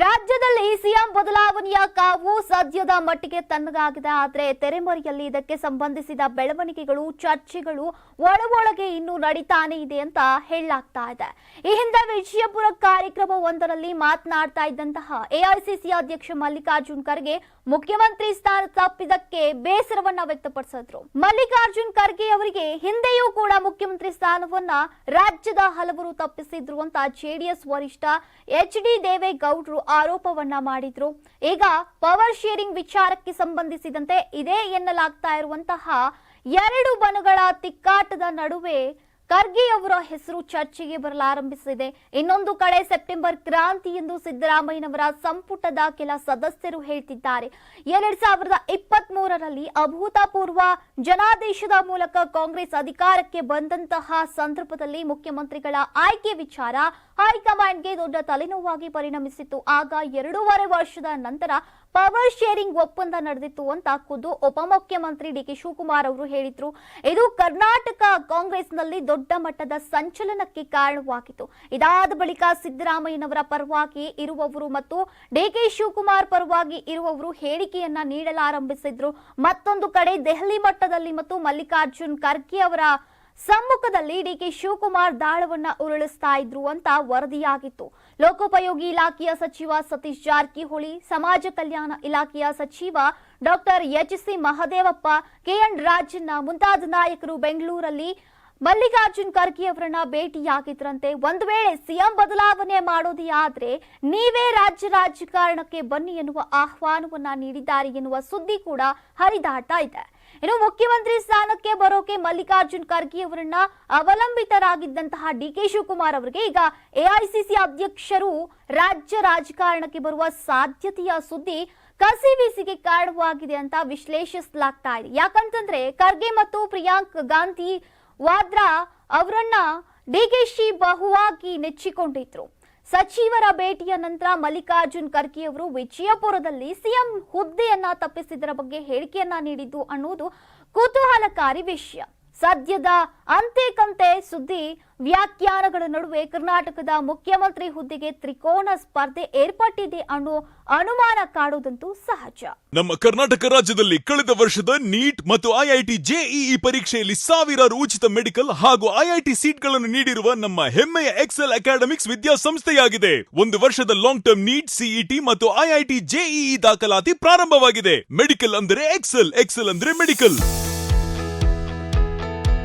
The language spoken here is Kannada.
ರಾಜ್ಯದಲ್ಲಿ ಸಿಎಂ ಬದಲಾವಣೆಯ ಕಾವು ಸದ್ಯದ ಮಟ್ಟಿಗೆ ತನ್ನದಾಗಿದೆ ಆದರೆ ತೆರೆಮರೆಯಲ್ಲಿ ಇದಕ್ಕೆ ಸಂಬಂಧಿಸಿದ ಬೆಳವಣಿಗೆಗಳು, ಚರ್ಚೆಗಳು ಒಳಗೊಳಗೆ ಇನ್ನೂ ನಡೀತಾನೆ ಇದೆ ಅಂತ ಹೇಳಲಾಗ್ತಾ ಇದೆ. ಈ ಹಿಂದೆ ವಿಜಯಪುರ ಕಾರ್ಯಕ್ರಮ ಒಂದರಲ್ಲಿ ಮಾತನಾಡ್ತಾ ಇದ್ದಂತಹ ಎಐಸಿಸಿ ಅಧ್ಯಕ್ಷ ಮಲ್ಲಿಕಾರ್ಜುನ್ ಖರ್ಗೆ ಮುಖ್ಯಮಂತ್ರಿ ಸ್ಥಾನ ತಪ್ಪಿದಕ್ಕೆ ಬೇಸರವನ್ನ ವ್ಯಕ್ತಪಡಿಸಿದ್ರು. ಮಲ್ಲಿಕಾರ್ಜುನ್ ಖರ್ಗೆ ಅವರಿಗೆ ಹಿಂದೆಯೂ ಕೂಡ ಮುಖ್ಯಮಂತ್ರಿ ಸ್ಥಾನವನ್ನ ರಾಜ್ಯದ ಹಲವರು ತಪ್ಪಿಸಿದ್ರು ಅಂತ ಜೆಡಿಎಸ್ ವರಿಷ್ಠ ಎಚ್ ಡಿ ದೇವೇಗೌಡರು ಆರೋಪವನ್ನ ಮಾಡಿದ್ರು. ಈಗ ಪವರ್ ಶೇರಿಂಗ್ ವಿಚಾರಕ್ಕೆ ಸಂಬಂಧಿಸಿದಂತೆ ಇದೇ ಎನ್ನಲಾಗ್ತಾ ಇರುವಂತಹ ಎರಡು ಬಣಗಳ ತಿಕ್ಕಾಟದ ನಡುವೆ ಖರ್ಗೆ ಅವರ ಹೆಸರು ಚರ್ಚೆಗೆ ಬರಲಾರಂಭಿಸಿದೆ. ಇನ್ನೊಂದು ಕಡೆ ಸೆಪ್ಟೆಂಬರ್ ಕ್ರಾಂತಿ ಎಂದು ಸಿದ್ದರಾಮಯ್ಯನವರ ಸಂಪುಟದ ಕೆಲ ಸದಸ್ಯರು ಹೇಳ್ತಿದ್ದಾರೆ. ಎರಡ್ ಸಾವಿರದ ಇಪ್ಪತ್ತ್ ಮೂರರಲ್ಲಿ ಅಭೂತಪೂರ್ವ ಜನಾದೇಶದ ಮೂಲಕ ಕಾಂಗ್ರೆಸ್ ಅಧಿಕಾರಕ್ಕೆ ಬಂದಂತಹ ಸಂದರ್ಭದಲ್ಲಿ ಮುಖ್ಯಮಂತ್ರಿಗಳ ಆಯ್ಕೆ ವಿಚಾರ ಹೈಕಮಾಂಡ್ಗೆ ದೊಡ್ಡ ತಲೆನೋವಾಗಿ ಪರಿಣಮಿಸಿತ್ತು. ಆಗ ಎರಡೂವರೆ ವರ್ಷದ ನಂತರ ಪವರ್ ಶೇರಿಂಗ್ ಒಪ್ಪಂದ ನಡೆದಿತ್ತು ಅಂತ ಖುದ್ದು ಉಪಮುಖ್ಯಮಂತ್ರಿ ಡಿ ಕೆ ಶಿವಕುಮಾರ್ ಅವರು ಹೇಳಿದ್ರು. ಇದು ಕರ್ನಾಟಕ ಕಾಂಗ್ರೆಸ್ನಲ್ಲಿ ದೊಡ್ಡ ಮಟ್ಟದ ಸಂಚಲನಕ್ಕೆ ಕಾರಣವಾಗಿತ್ತು. ಇದಾದ ಬಳಿಕ ಸಿದ್ದರಾಮಯ್ಯನವರ ಪರವಾಗಿ ಇರುವವರು ಮತ್ತು ಡಿ ಕೆ ಶಿವಕುಮಾರ್ ಪರವಾಗಿ ಇರುವವರು ಹೇಳಿಕೆಯನ್ನ ನೀಡಲಾರಂಭಿಸಿದ್ರು. ಮತ್ತೊಂದು ಕಡೆ ದೆಹಲಿ ಮಟ್ಟದಲ್ಲಿ ಮತ್ತು ಮಲ್ಲಿಕಾರ್ಜುನ್ ಖರ್ಗೆ ಅವರ ಸಮ್ಮುಖದಲ್ಲಿ ಡಿಕೆ ಶಿವಕುಮಾರ್ ದಾಳವನ್ನ ಉರುಳಿಸ್ತಾ ಇದ್ರು ಅಂತ ವರದಿಯಾಗಿತ್ತು. ಲೋಕೋಪಯೋಗಿ ಇಲಾಖೆಯ ಸಚಿವ ಸತೀಶ್ ಜಾರಕಿಹೊಳಿ, ಸಮಾಜ ಕಲ್ಯಾಣ ಇಲಾಖೆಯ ಸಚಿವ doctor H C Mahadevappa K N Rajanna ಮುಂತಾದ ನಾಯಕರು ಬೆಂಗಳೂರಲ್ಲಿ ಮಲ್ಲಿಕಾರ್ಜುನ್ ಖರ್ಗೆ ಅವರನ್ನ ಭೇಟಿಯಾಗಿದ್ರಂತೆ ಒಂದು ವೇಳೆ ಸಿಎಂ ಬದಲಾವಣೆ ಮಾಡೋದೇ ಆದ್ರೆ ನೀವೇ ರಾಜ್ಯ ರಾಜಕಾರಣಕ್ಕೆ ಬನ್ನಿ ಎನ್ನುವ ಆಹ್ವಾನವನ್ನ ನೀಡಿದ್ದಾರೆ ಎನ್ನುವ ಸುದ್ದಿ ಕೂಡ ಹರಿದಾಡ್ತಾ ಇದೆ. ಇನ್ನು ಮುಖ್ಯಮಂತ್ರಿ ಸ್ಥಾನಕ್ಕೆ ಬರೋಕೆ ಮಲ್ಲಿಕಾರ್ಜುನ್ ಖರ್ಗೆ ಅವರನ್ನ ಅವಲಂಬಿತರಾಗಿದ್ದಂತಹ ಡಿ ಕೆ ಶಿವಕುಮಾರ್ ಅವರಿಗೆ ಈಗ ಎಐಸಿಸಿ ಅಧ್ಯಕ್ಷರು ರಾಜ್ಯ ರಾಜಕಾರಣಕ್ಕೆ ಬರುವ ಸಾಧ್ಯತೆಯ ಸುದ್ದಿ ಕಸಿವಿಸಿಗೆ ಕಾರಣವಾಗಿದೆ ಅಂತ ವಿಶ್ಲೇಷಿಸಲಾಗ್ತಾ ಇದೆ. ಯಾಕಂತಂದ್ರೆ ಖರ್ಗೆ ಮತ್ತು ಪ್ರಿಯಾಂಕ್ ಗಾಂಧಿ ವಾದ್ರಾ ಅವರನ್ನ ಡಿಕೆಶಿ ಬಹುವಾಗಿ ನೆಚ್ಚಿಕೊಂಡಿದ್ರು. ಸಚಿವರ ಭೇಟಿಯ ನಂತರ ಮಲ್ಲಿಕಾರ್ಜುನ್ ಖರ್ಗೆ ಅವರು ವಿಜಯಪುರದಲ್ಲಿ ಸಿಎಂ ಹುದ್ದೆಯನ್ನ ತಪ್ಪಿಸಿದರ ಬಗ್ಗೆ ಹೇಳಿಕೆಯನ್ನ ನೀಡಿದ್ದು ಅನ್ನೋದು ಕುತೂಹಲಕಾರಿ ವಿಷಯ. ಸದ್ಯದ ಅಂತೆ ಸುದ್ದಿ ವ್ಯಾಖ್ಯಾನಗಳ ನಡುವೆ ಕರ್ನಾಟಕದ ಮುಖ್ಯಮಂತ್ರಿ ಹುದ್ದೆಗೆ ತ್ರಿಕೋನ ಸ್ಪರ್ಧೆ ಏರ್ಪಟ್ಟಿದೆ ಅನ್ನೋ ಅನುಮಾನ ಕಾಡುವುದಂತೂ ಸಹಜ. ನಮ್ಮ ಕರ್ನಾಟಕ ರಾಜ್ಯದಲ್ಲಿ ಕಳೆದ ವರ್ಷದ ನೀಟ್ ಮತ್ತು ಐಐಟಿ ಜೆಇಇ ಪರೀಕ್ಷೆಯಲ್ಲಿ ಸಾವಿರಾರು ಉಚಿತ ಮೆಡಿಕಲ್ ಹಾಗೂ ಐಐಟಿ ಸೀಟ್ಗಳನ್ನು ನೀಡಿರುವ ನಮ್ಮ ಹೆಮ್ಮೆಯ ಎಕ್ಸೆಲ್ ಅಕಾಡೆಮಿಕ್ಸ್ ವಿದ್ಯಾಸಂಸ್ಥೆಯಾಗಿದೆ. ಒಂದು ವರ್ಷದ ಲಾಂಗ್ ಟರ್ಮ್ ನೀಟ್ ಸಿಇಟಿ ಮತ್ತು ಐಐಟಿ ಜೆಇಇ ದಾಖಲಾತಿ ಪ್ರಾರಂಭವಾಗಿದೆ. ಮೆಡಿಕಲ್ ಅಂದರೆ ಎಕ್ಸೆಲ್ ಎಕ್ಸೆಲ್ ಅಂದರೆ ಮೆಡಿಕಲ್.